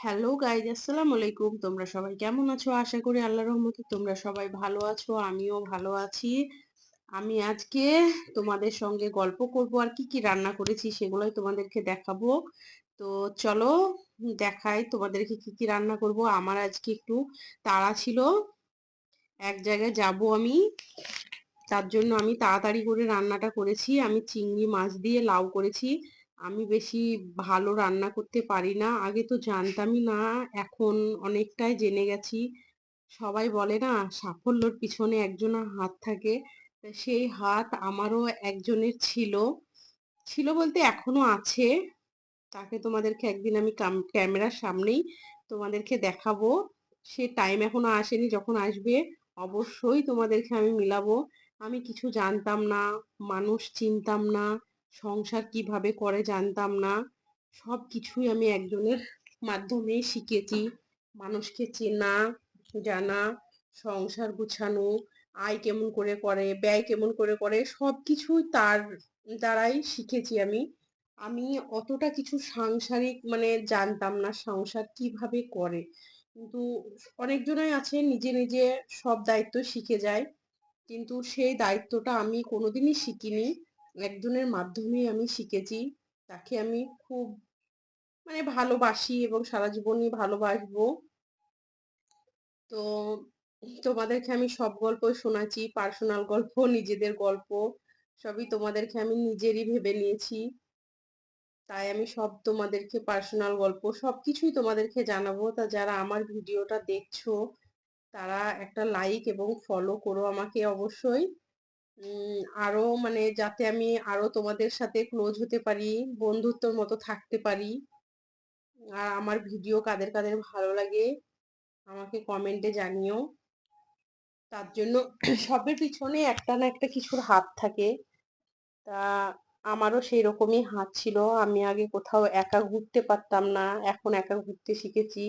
Hello guys আসসালামু আলাইকুম। তোমরা সবাই কেমন আছো? আশা করি আল্লাহ রহমতে তোমরা সবাই ভালো আছো, আমিও ভালো আছি। আমি আজকে তোমাদের সঙ্গে গল্প করব আর কি কি রান্না করেছি সেগুলোই তোমাদেরকে দেখাবো। তো চলো দেখাই তোমাদেরকে কি কি রান্না করব। আমার আজকে একটু তাড়া ছিল। এক জায়গায় যাব আমি। তার জন্য আমি তাড়াতাড়ি করে রান্নাটা করেছি। আমি চিংড়ি মাছ দিয়ে লাউ করেছি। আমি বেশি ভালো রান্না করতে পারি না। আগে তো জানতামই না, এখন অনেকটাই জেনে গেছি। সবাই বলে না, সাফল্যর পিছনে একজনের হাত থাকে। সেই হাত আমারও একজনের ছিল। ছিল বলতে এখনও আছে। তাকে তোমাদেরকে একদিন আমি ক্যামেরার সামনেই তোমাদেরকে দেখাবো। সে টাইম এখনও আসেনি, যখন আসবে অবশ্যই তোমাদেরকে আমি মিলাবো। আমি কিছু জানতাম না, মানুষ চিনতাম না। সংসার কীভাবে করে জানতাম না। সব কিছুই আমি একজনের মাধ্যমে শিখেছি। মানুষকে চেনা, জানা, সংসার গুছানো, আয় কেমন করে করে, ব্যয় কেমন করে করে সব কিছুই তার দ্বারাই শিখেছি আমি। আমি অতটা কিছু সাংসারিক মানে জানতাম না সংসার কীভাবে করে। কিন্তু অনেকজনই আছে নিজে নিজে সব দায়িত্ব শিখে যায়। কিন্তু সেই দায়িত্বটা আমি কোনোদিনই শিখিনি। একজনের মাধ্যমেই আমি শিখেছি। তাকে আমি খুব মানে ভালোবাসি এবং সারা জীবনই ভালোবাসবো। তো তোমাদেরকে আমি সব গল্প শোনাচ্ছি পার্সোনাল গল্প, নিজেদের গল্প, সবই তোমাদেরকে আমি নিজেরই ভেবে নিয়েছি। তাই আমি সব তোমাদেরকে পার্সোনাল গল্প সব কিছুই তোমাদেরকে জানাব। তা যারা আমার ভিডিওটা দেখছ, তারা একটা লাইক এবং ফলো করো আমাকে অবশ্যই। আরও মানে যাতে আমি আরও তোমাদের সাথে ক্লোজ হতে পারি, বন্ধুত্বর মতো থাকতে পারি। আর আমার ভিডিও কাদের কাদের ভালো লাগে, আমাকে কমেন্টে জানিও। তার জন্য সবের পিছনে একটা না একটা কিছুর হাত থাকে। তা আমারও সেই রকমই হাত ছিল। আমি আগে কোথাও একা ঘুরতে পারতাম না, এখন একা ঘুরতে শিখেছি।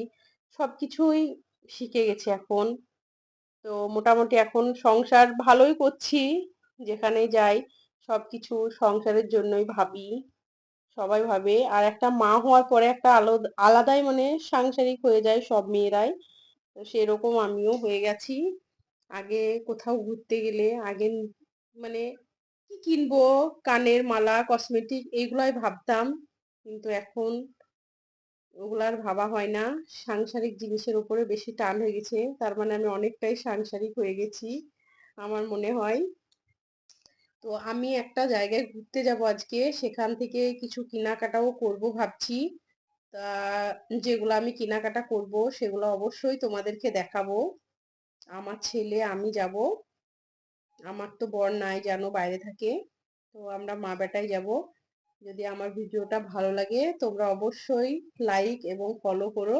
সব কিছুই শিখে গেছি এখন। তো মোটামুটি এখন সংসার ভালোই করছি। যেখানে যাই সব কিছু সংসারের জন্যই ভাবি। সবাই ভাবে। আর একটা মা হওয়ার পরে একটা আলাদা আলাদাই মানে সাংসারিক হয়ে যায় সব মেয়েরাই। তো সেরকম আমিও হয়ে গেছি। আগে কোথাও ঘুরতে গেলে, আগে মানে কি কিনবো, কানের মালা কসমেটিক এইগুলাই ভাবতাম। কিন্তু এখন ওগুলার ভাবা হয় না। সাংসারিক জিনিসের উপরে বেশি টান হয়ে গেছে। তার মানে আমি অনেকটাই সাংসারিক হয়ে গেছি, আমার মনে হয়। তো আমি একটা জায়গায় ঘুরতে যাব আজকে। সেখান থেকে কিছু কেনাকাটাও করব ভাবছি। তা যেগুলো আমি কেনাকাটা করব সেগুলো অবশ্যই তোমাদেরকে দেখাবো। আমার ছেলে, আমি যাব। আমার তো বর নাই, জানো, বাইরে থাকে। তো আমরা মা বেটাই যাব। যদি আমার ভিডিওটা ভালো লাগে, তোমরা অবশ্যই লাইক এবং ফলো করো।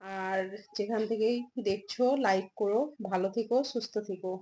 আর যেখান থেকেই দেখছ লাইক করো। ভালো থেকো, সুস্থ থেকো।